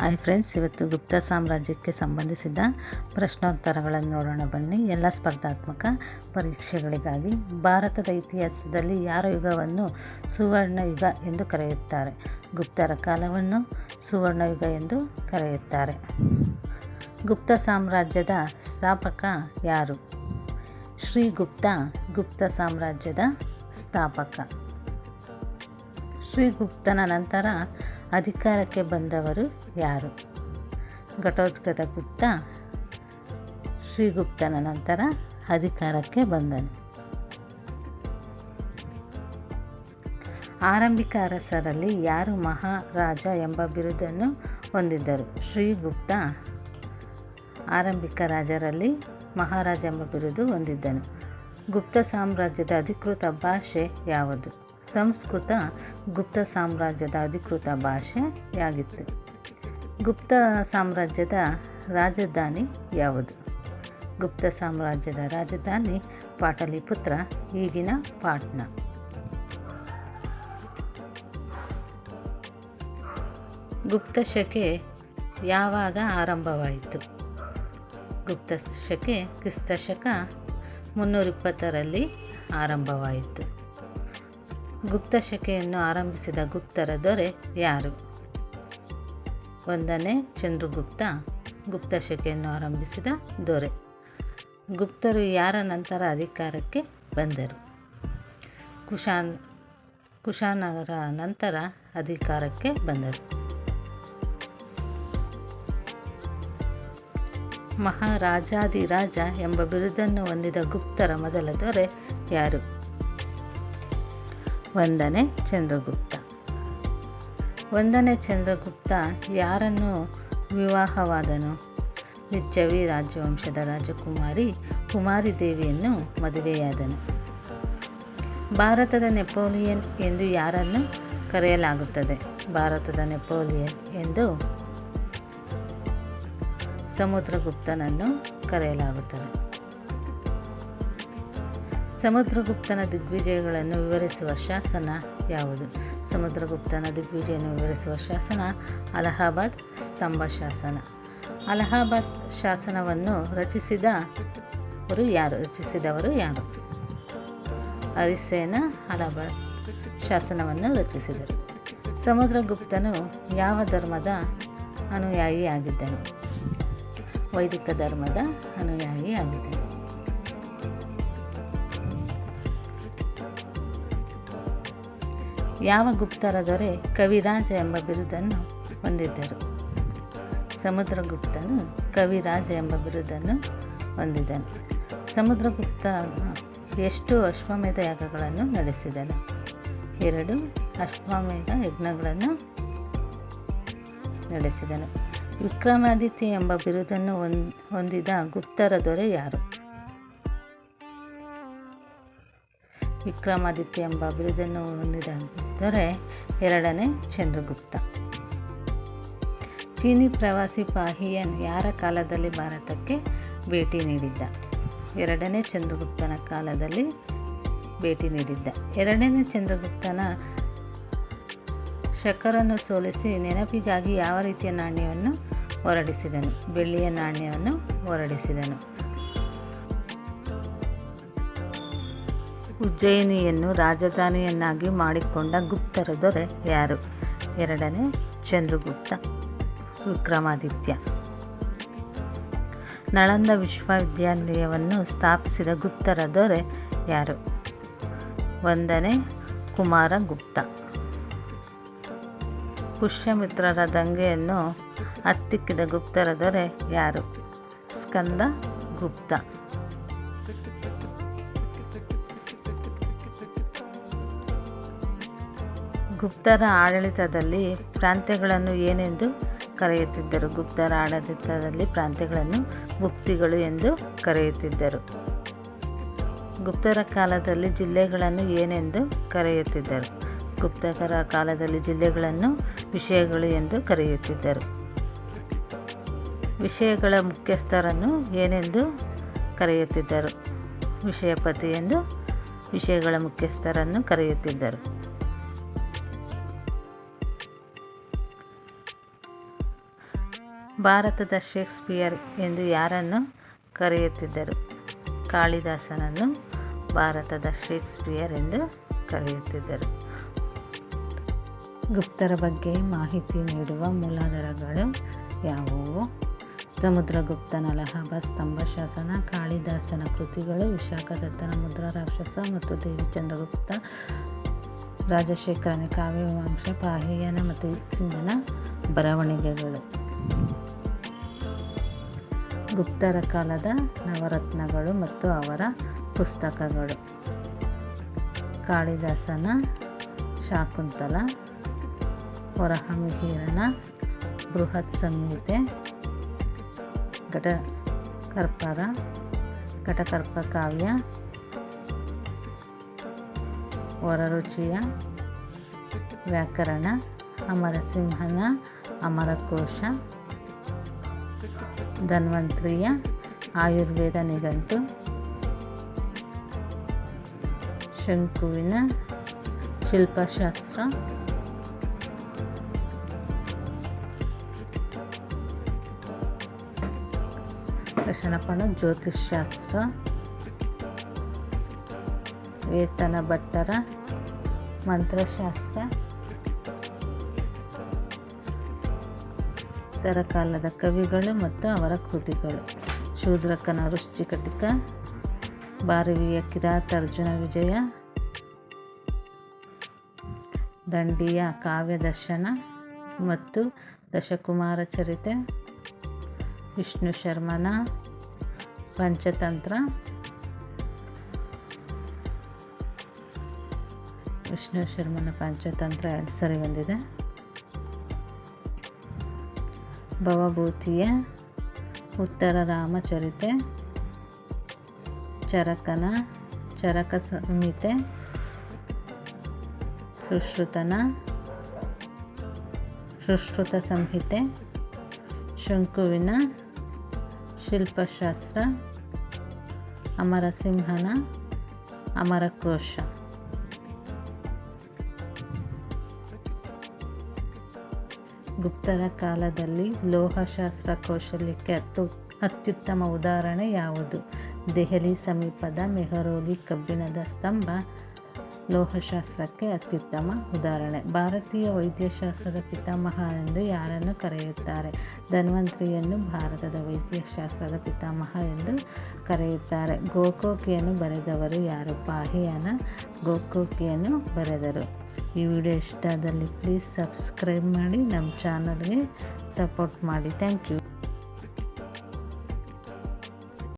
Hi friends, ಇವತ್ತು ಗುಪ್ತ ಸಾಮ್ರಾಜ್ಯಕ್ಕೆ ಸಂಬಂಧಿಸಿದ ಪ್ರಶ್ನೋತ್ತರಗಳನ್ನು ನೋಡೋಣ. ಬನ್ನಿ, ಎಲ್ಲ ಸ್ಪರ್ಧಾತ್ಮಕ ಪರೀಕ್ಷೆಗಳಿಗಾಗಿ ಭಾರತದ ಇತಿಹಾಸದಲ್ಲಿ ಯಾರ ಯುಗವನ್ನು ಸುವರ್ಣ ಯುಗ ಎಂದು ಕರೆಯುತ್ತಾರೆ? ಗುಪ್ತರ ಕಾಲವನ್ನು ಸುವರ್ಣ ಯುಗ ಎಂದು ಕರೆಯುತ್ತಾರೆ. ಗುಪ್ತ ಸಾಮ್ರಾಜ್ಯದ ಸ್ಥಾಪಕ ಯಾರು? ಶ್ರೀಗುಪ್ತ ಗುಪ್ತ ಸಾಮ್ರಾಜ್ಯದ ಸ್ಥಾಪಕ. ಶ್ರೀಗುಪ್ತನ ನಂತರ ಅಧಿಕಾರಕ್ಕೆ ಬಂದವರು ಯಾರು? ಘಟೋತ್ಕಚ ಗುಪ್ತ ಶ್ರೀಗುಪ್ತನ ನಂತರ ಅಧಿಕಾರಕ್ಕೆ ಬಂದನು. ಆರಂಭಿಕ ಅರಸರಲ್ಲಿ ಯಾರು ಮಹಾರಾಜ ಎಂಬ ಬಿರುದನ್ನು ಹೊಂದಿದ್ದರು? ಶ್ರೀಗುಪ್ತ ಆರಂಭಿಕ ರಾಜರಲ್ಲಿ ಮಹಾರಾಜ ಎಂಬ ಬಿರುದು ಹೊಂದಿದ್ದನು. ಗುಪ್ತ ಸಾಮ್ರಾಜ್ಯದ ಅಧಿಕೃತ ಭಾಷೆ ಯಾವುದು? ಸಂಸ್ಕೃತ ಗುಪ್ತ ಸಾಮ್ರಾಜ್ಯದ ಅಧಿಕೃತ ಭಾಷೆಯಾಗಿತ್ತು. ಗುಪ್ತ ಸಾಮ್ರಾಜ್ಯದ ರಾಜಧಾನಿ ಯಾವುದು? ಗುಪ್ತ ಸಾಮ್ರಾಜ್ಯದ ರಾಜಧಾನಿ ಪಾಟಲಿಪುತ್ರ, ಈಗಿನ ಪಾಟ್ನಾ. ಗುಪ್ತ ಶಕೆ ಯಾವಾಗ ಆರಂಭವಾಯಿತು? ಗುಪ್ತ ಶಕೆ ಕ್ರಿಸ್ತ ಶಕ ಮುನ್ನೂರಿಪ್ಪತ್ತರಲ್ಲಿ ಆರಂಭವಾಯಿತು. ಗುಪ್ತ ಶಕೆಯನ್ನು ಆರಂಭಿಸಿದ ಗುಪ್ತರ ದೊರೆ ಯಾರು? ಒಂದನೇ ಚಂದ್ರಗುಪ್ತ ಗುಪ್ತಶಕೆಯನ್ನು ಆರಂಭಿಸಿದ ದೊರೆ. ಗುಪ್ತರು ಯಾರ ನಂತರ ಅಧಿಕಾರಕ್ಕೆ ಬಂದರು? ಕುಶಾನ್, ಕುಶಾನರ ನಂತರ ಅಧಿಕಾರಕ್ಕೆ ಬಂದರು. ಮಹಾರಾಜಾದಿರಾಜ ಎಂಬ ಬಿರುದನ್ನು ಹೊಂದಿದ ಗುಪ್ತರ ಮೊದಲ ದೊರೆ ಯಾರು? ಒಂದನೇ ಚಂದ್ರಗುಪ್ತ. ಒಂದನೇ ಚಂದ್ರಗುಪ್ತ ಯಾರನ್ನು ವಿವಾಹವಾದನು? ಲಿಚ್ಚವಿ ರಾಜವಂಶದ ರಾಜಕುಮಾರಿ ಕುಮಾರಿ ದೇವಿಯನ್ನು ಮದುವೆಯಾದನು. ಭಾರತದ ನೆಪೋಲಿಯನ್ ಎಂದು ಯಾರನ್ನು ಕರೆಯಲಾಗುತ್ತದೆ? ಭಾರತದ ನೆಪೋಲಿಯನ್ ಎಂದು ಸಮುದ್ರಗುಪ್ತನನ್ನು ಕರೆಯಲಾಗುತ್ತದೆ. ಸಮುದ್ರಗುಪ್ತನ ದಿಗ್ವಿಜಯಗಳನ್ನು ವಿವರಿಸುವ ಶಾಸನ ಯಾವುದು? ಸಮುದ್ರಗುಪ್ತನ ದಿಗ್ವಿಜಯವನ್ನು ವಿವರಿಸುವ ಶಾಸನ ಅಲಹಾಬಾದ್ ಸ್ತಂಭ ಶಾಸನ. ಅಲಹಾಬಾದ್ ಶಾಸನವನ್ನು ರಚಿಸಿದ ಅವರು ಯಾರು? ರಚಿಸಿದವರು ಯಾರು? ಅರಿಸೇನ ಅಲಹಾಬಾದ್ ಶಾಸನವನ್ನು ರಚಿಸಿದರು. ಸಮುದ್ರಗುಪ್ತನು ಯಾವ ಧರ್ಮದ ಅನುಯಾಯಿಯಾಗಿದ್ದನು? ವೈದಿಕ ಧರ್ಮದ ಅನುಯಾಯಿಯಾಗಿದ್ದನು. ಯಾವ ಗುಪ್ತರ ದೊರೆ ಕವಿರಾಜ ಎಂಬ ಬಿರುದನ್ನು ಹೊಂದಿದ್ದರು. ಸಮುದ್ರಗುಪ್ತನು ಕವಿರಾಜ ಎಂಬ ಬಿರುದನ್ನು ಹೊಂದಿದನು. ಸಮುದ್ರಗುಪ್ತ ಎಷ್ಟು ಅಶ್ವಮೇಧ ಯಾಗಗಳನ್ನು ನಡೆಸಿದನು? ಎರಡು ಅಶ್ವಮೇಧ ಯಜ್ಞಗಳನ್ನು ನಡೆಸಿದನು. ವಿಕ್ರಮಾದಿತ್ಯ ಎಂಬ ಬಿರುದನ್ನು ಹೊಂದಿದ ಗುಪ್ತರ ದೊರೆ ಯಾರು? ವಿಕ್ರಮಾದಿತ್ಯ ಎಂಬ ಬಿರುದನ್ನು ಹೊಂದಿದವರೆ ಎರಡನೇ ಚಂದ್ರಗುಪ್ತ. ಚೀನಿ ಪ್ರವಾಸಿ ಪಾಹಿಯನ್ ಯಾರ ಕಾಲದಲ್ಲಿ ಭಾರತಕ್ಕೆ ಭೇಟಿ ನೀಡಿದ್ದ? ಎರಡನೇ ಚಂದ್ರಗುಪ್ತನ ಕಾಲದಲ್ಲಿ ಭೇಟಿ ನೀಡಿದ್ದ. ಎರಡನೇ ಚಂದ್ರಗುಪ್ತನ ಶಕರನ್ನು ಸೋಲಿಸಿ ನೆನಪಿಗಾಗಿ ಯಾವ ರೀತಿಯ ನಾಣ್ಯವನ್ನು ಹೊರಡಿಸಿದನು? ಬೆಳ್ಳಿಯ ನಾಣ್ಯವನ್ನು ಹೊರಡಿಸಿದನು. ಉಜ್ಜಯಿನಿಯನ್ನು ರಾಜಧಾನಿಯನ್ನಾಗಿ ಮಾಡಿಕೊಂಡ ಗುಪ್ತರ ದೊರೆ ಯಾರು? ಎರಡನೇ, ಚಂದ್ರಗುಪ್ತ, ವಿಕ್ರಮಾದಿತ್ಯ. ನಳಂದ ವಿಶ್ವವಿದ್ಯಾನಿಲಯವನ್ನು ಸ್ಥಾಪಿಸಿದ ಗುಪ್ತರ ದೊರೆ ಯಾರು? ಒಂದನೇ, ಕುಮಾರಗುಪ್ತ. ಪುಷ್ಯಮಿತ್ರರ ದಂಗೆಯನ್ನು ಹತ್ತಿಕ್ಕಿದ ಗುಪ್ತರ ದೊರೆ ಯಾರು? ಸ್ಕಂದ ಗುಪ್ತ ಗುಪ್ತರ ಆಡಳಿತದಲ್ಲಿ ಪ್ರಾಂತ್ಯಗಳನ್ನು ಏನೆಂದು ಕರೆಯುತ್ತಿದ್ದರು? ಗುಪ್ತರ ಆಡಳಿತದಲ್ಲಿ ಪ್ರಾಂತ್ಯಗಳನ್ನು ಗುಪ್ತಿಗಳು ಎಂದು ಕರೆಯುತ್ತಿದ್ದರು. ಗುಪ್ತರ ಕಾಲದಲ್ಲಿ ಜಿಲ್ಲೆಗಳನ್ನು ಏನೆಂದು ಕರೆಯುತ್ತಿದ್ದರು? ಗುಪ್ತಕರ ಕಾಲದಲ್ಲಿ ಜಿಲ್ಲೆಗಳನ್ನು ವಿಷಯಗಳು ಎಂದು ಕರೆಯುತ್ತಿದ್ದರು. ವಿಷಯಗಳ ಮುಖ್ಯಸ್ಥರನ್ನು ಏನೆಂದು ಕರೆಯುತ್ತಿದ್ದರು? ವಿಷಯಪತಿ ಎಂದು ವಿಷಯಗಳ ಮುಖ್ಯಸ್ಥರನ್ನು ಕರೆಯುತ್ತಿದ್ದರು. ಭಾರತದ ಶೇಕ್ಸ್ಪಿಯರ್ ಎಂದು ಯಾರನ್ನು ಕರೆಯುತ್ತಿದ್ದರು? ಕಾಳಿದಾಸನನ್ನು ಭಾರತದ ಶೇಕ್ಸ್ಪಿಯರ್ ಎಂದು ಕರೆಯುತ್ತಿದ್ದರು. ಗುಪ್ತರ ಬಗ್ಗೆ ಮಾಹಿತಿ ನೀಡುವ ಮೂಲಾಧಾರಗಳು ಯಾವುವು? ಸಮುದ್ರಗುಪ್ತನ ಅಲಹಾಬಾದ್ ಸ್ತಂಭ ಶಾಸನ ಕಾಳಿದಾಸನ ಕೃತಿಗಳು ವಿಶಾಖದತ್ತನ ಮುದ್ರಾ ರಾಕ್ಷಸ ಮತ್ತು ದೇವಿಚಂದ್ರಗುಪ್ತ, ರಾಜಶೇಖರನ ಕಾವ್ಯವಂಶ ಪಾಹಿಯನ ಮತ್ತು ಸಿಂಗನ ಬರವಣಿಗೆಗಳು. ಗುಪ್ತರ ಕಾಲದ ನವರತ್ನಗಳು ಮತ್ತು ಅವರ ಪುಸ್ತಕಗಳು. ಕಾಳಿದಾಸನ, ಶಾಕುಂತಲ ವರಹಮಿಹಿರನ ಬೃಹತ್ ಸಂಹಿತೆ ಘಟಕರ್ಪರ ಘಟಕರ್ಪ ಕಾವ್ಯ ವರರುಚಿಯ ವ್ಯಾಕರಣ, ಅಮರಸಿಂಹನ ಅಮರಕೋಶ ಧನ್ವಂತ್ರಿಯ ಆಯುರ್ವೇದ ನಿಘಂಟು ಶಂಕುವಿನ ಶಿಲ್ಪಶಾಸ್ತ್ರ. ದರ್ಶನಪಣ ಜ್ಯೋತಿಷ್ಶಾಸ್ತ್ರ. ವೇತನ ಭಟ್ಟರ ಮಂತ್ರಶಾಸ್ತ್ರ. ಇತರ ಕಾಲದ ಕವಿಗಳು ಮತ್ತು ಅವರ ಕೃತಿಗಳು. ಶೂದ್ರಕನ ವೃಶ್ಚಿಕಟಿಕ, ಭಾರವಿಯ ಕಿರಾತಾರ್ಜುನ ವಿಜಯ, ದಂಡಿಯ ಕಾವ್ಯ ದರ್ಶನ ಮತ್ತು ದಶಕುಮಾರ ಚರಿತೆ, ವಿಷ್ಣು ಶರ್ಮನ ಪಂಚತಂತ್ರ, ವಿಷ್ಣು ಶರ್ಮನ ಪಂಚತಂತ್ರ ಎರಡು ಸರಿ ಬಂದಿದೆ. ಭವಭೂತಿಯ ಉತ್ತರ ರಾಮಚರಿತೆ ಚರಕನ ಚರಕ ಸಂಹಿತೆ ಸುಶ್ರುತನ ಸುಶ್ರುತ ಸಂಹಿತೆ ಶಂಕುವಿನ ಶಿಲ್ಪಶಾಸ್ತ್ರ ಅಮರಸಿಂಹನ ಅಮರಕೋಶ. ಗುಪ್ತರ ಕಾಲದಲ್ಲಿ ಲೋಹಶಾಸ್ತ್ರ ಕೌಶಲ್ಯಕ್ಕೆ ಅತ್ಯು ಅತ್ಯುತ್ತಮ ಉದಾಹರಣೆ ಯಾವುದು? ದೆಹಲಿ ಸಮೀಪದ ಮೆಹರೋಲಿ ಕಬ್ಬಿಣದ ಸ್ತಂಭ ಲೋಹಶಾಸ್ತ್ರಕ್ಕೆ ಅತ್ಯುತ್ತಮ ಉದಾಹರಣೆ. ಭಾರತೀಯ ವೈದ್ಯಶಾಸ್ತ್ರದ ಪಿತಾಮಹ ಎಂದು ಯಾರನ್ನು ಕರೆಯುತ್ತಾರೆ? ಧನ್ವಂತ್ರಿಯನ್ನು ಭಾರತದ ವೈದ್ಯಶಾಸ್ತ್ರದ ಪಿತಾಮಹ ಎಂದು ಕರೆಯುತ್ತಾರೆ. ಗೋಕೋಕಿಯನ್ನು ಬರೆದವರು ಯಾರು? ಪಾಹಿಯನ ಗೋಕೋಕಿಯನ್ನು ಬರೆದರು. ಈ ವಿಡಿಯೋ ಇಷ್ಟ ಆದಲ್ಲಿ ಪ್ಲೀಸ್ ಸಬ್ಸ್ಕ್ರೈಬ್ ಮಾಡಿ ನಮ್ಮ ಚಾನಲ್ಗೆ ಸಪೋರ್ಟ್ ಮಾಡಿ. Thank you